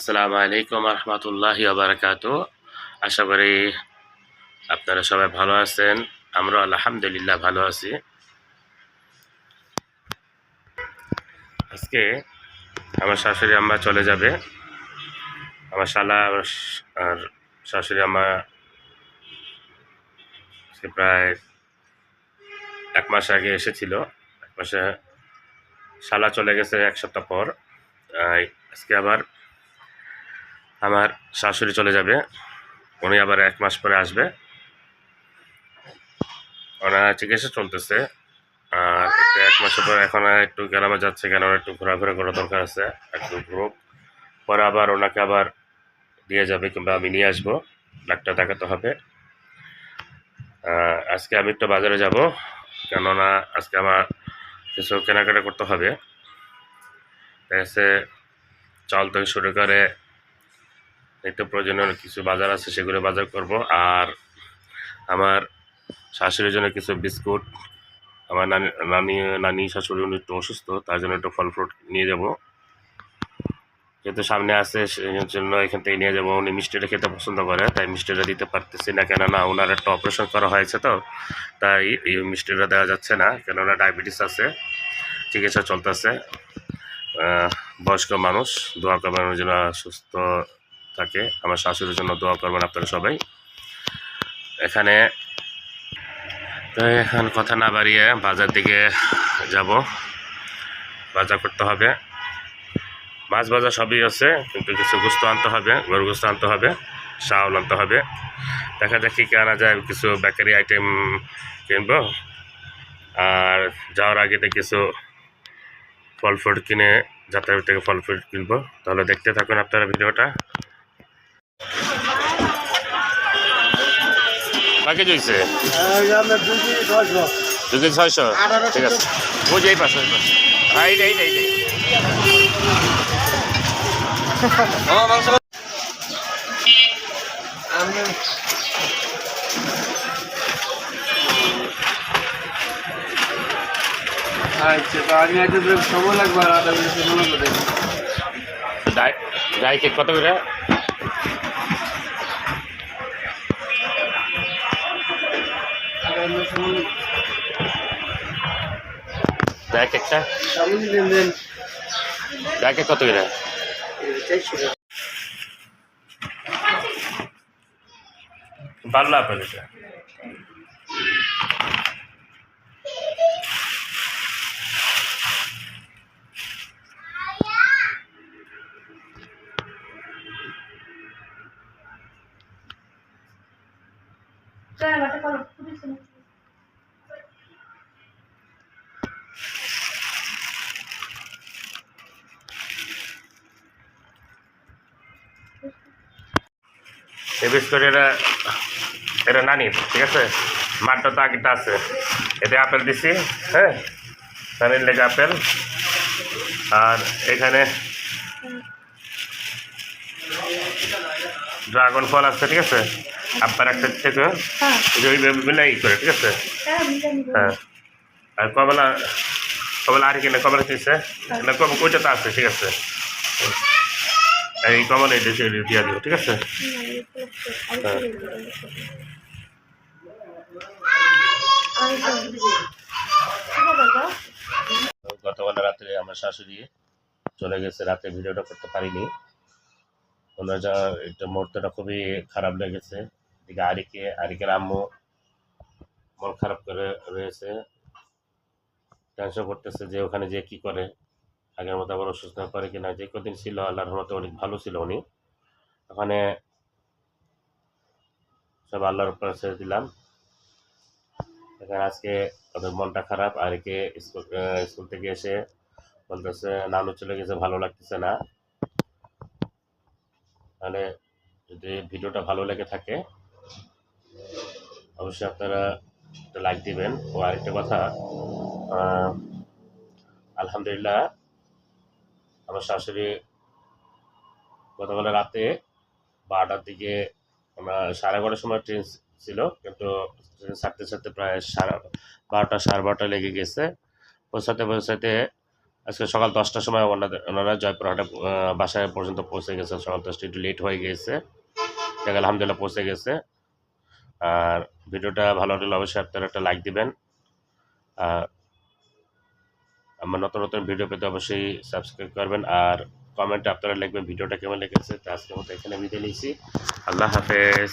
আসসালামু আলাইকুম রহমতুল্লাহ বারকাত। আশা করি আপনারা সবাই ভালো আছেন। আমরা আলহামদুলিল্লাহ ভালো আছি। আজকে আমার শাশুড়ি আম্মা চলে যাবে। আমার শালা আর শাশুড়ি আম্মা সে প্রায় এক মাস আগে এসেছিল। এক মাসে শালা চলে গেছে এক সপ্তাহ পর। আজকে আবার আমার শাশুড়ি চলে যাবে। উনি আবার এক মাস পরে আসবে। ওনার চিকিৎসা চলতেছে। আর এক মাসের পর এখন একটু গ্রামে যাচ্ছে কেন? একটু ঘোরাফেরা করার দরকার আছে, একটু গ্রুপ পরে আবার ওনাকে আবার দিয়ে যাবে কিংবা আমি নিয়ে আসব। ডাক্তার দেখাতে হবে। আজকে আমি একটু বাজারে যাব, কেননা আজকে আমার কিছু কেনাকাটা করতে হবে। চাল থেকে শুরু করে নিত্য প্রয়োজনীয় কিছু বাজার আছে, সেগুলো বাজার করব। আর আমার শাশুড়ির জন্য কিছু বিস্কুট, আমার নানি নানি শাশুড়ি উনি একটু অসুস্থ, তার জন্য একটু ফল ফ্রুট নিয়ে যাব। যেহেতু সামনে আছে সেই জন্য এখান থেকে নিয়ে যাব। উনি মিষ্টিটা খেতে পছন্দ করে, তাই মিষ্টিটা দিতে পারতেছি না। কেননা ওনার একটা অপারেশন করা হয়েছে তো, তাই এই মিষ্টিটা দেওয়া যাচ্ছে না, কেননা ডায়াবেটিস আছে, চিকিৎসা চলতেছে। বয়স্ক মানুষ, দোয়া করবেন জন্য সুস্থ থাকে আমার শাশুড়ির জন্য দোয়া করবেন আপনারা সবাই। এখানে, তো এখন কথা না বাড়িয়ে বাজার দিকে যাব। বাজার করতে হবে। মাছ বাজার সবই আছে, কিন্তু কিছু গুস্ত আনতে হবে গরু গোস্ত আনতে হবে, চাউল আনতে হবে। দেখা যাক কী আনা যায়, কিছু বেকারি আইটেম কিনবো। আর যাওয়ার আগে তো কিছু ফল ফ্রুট কিনে যাতায়াত থেকে ফল ফ্রুট কিনবো। তাহলে দেখতে থাকুন আপনারা ভিডিওটা। কাকে জইছে দু কেজি ছয়শো। ঠিক আছে। যে এই পাশে আচ্ছা তো আমি একটা তো সময় লাগবে আর আধা মিনিট সময় করে ডাই ডাই কেক কত করে? কেকটা সামনে দেন দেন ডাই কেক কত করে? ভালো আপনার এটা। চল বাটা করো এই বিস্কুট এটা এটা নানি ঠিক আছে? মাঠটা তো আগেটা আছে। এতে আপেল দিছি হ্যাঁ? নানির লেগে আপেল। আর এখানে ড্রাগন ফল আছে ঠিক আছে? আপনার একটা থেকে হ্যাঁ। যে মিলাই করে ঠিক আছে? মিলে নিবে। হ্যাঁ। আর কমলা কমলা আর কিনে কমলা কিনছে? কম ওইটা তো আছে ঠিক আছে? এই কমলা এটা দিয়ে দিব ঠিক আছে? গতকাল রাত্রে আমার শাশুড়ি চলে গেছে, রাতে ভিডিওটা করতে পারিনি। ওনার যা একটা মুহূর্তটা খুবই খারাপ লেগেছে। এদিকে আরিকে, আরিকের আম্মু মন খারাপ করে রয়েছে। টেনশন করতেছে যে ওখানে যে কি করে। আগের মতো আবার অসুস্থ হতে পারে কিনা যে কদিন ছিল, আল্লাহর মতো অনেক ভালো ছিল উনি। ওখানে সব আল্লাহর উপরে ছেড়ে দিলাম। এখানে আজকে ওদের মনটা খারাপ, আর একে স্কুল স্কুল থেকে এসে বলতেছে, নানু চলে গেছে, ভালো লাগতেছে না। মানে যদি ভিডিওটা ভালো লেগে থাকে, অবশ্যই আপনারা লাইক দিবেন। ও আরেকটা কথা আলহামদুলিল্লাহ আমার শাশুড়ি গতকাল রাতে বারোটার দিকে আমরা সাড়ে এগারোটার সময় ট্রেন ছিল, কিন্তু ট্রেন ছাড়তে ছাড়তে প্রায় সাড়ে বারোটা সাড়ে বারোটা লেগে গেছে। পৌঁছাতে পৌঁছাতে আজকে সকাল দশটার সময় ওনাদের, ওনারা জয়পুরহাটে বাসায় পর্যন্ত পৌঁছে গেছে। সকাল দশটা একটু লেট হয়ে গিয়েছে দেখ আলহামদুলিল্লাহ পৌঁছে গেছে। আর ভিডিওটা ভালো লাগলে অবশ্যই আপনারা একটা লাইক দিবেন। আর আমার নতুন নতুন ভিডিও পেতে অবশ্যই সাবস্ক্রাইব করবেন আর কমেন্টে আপনারা লিখবেন ভিডিওটা কেমন লেগেছে। তো আজকের মতো এখানে বিদায় নিয়েছি আল্লাহ হাফেজ।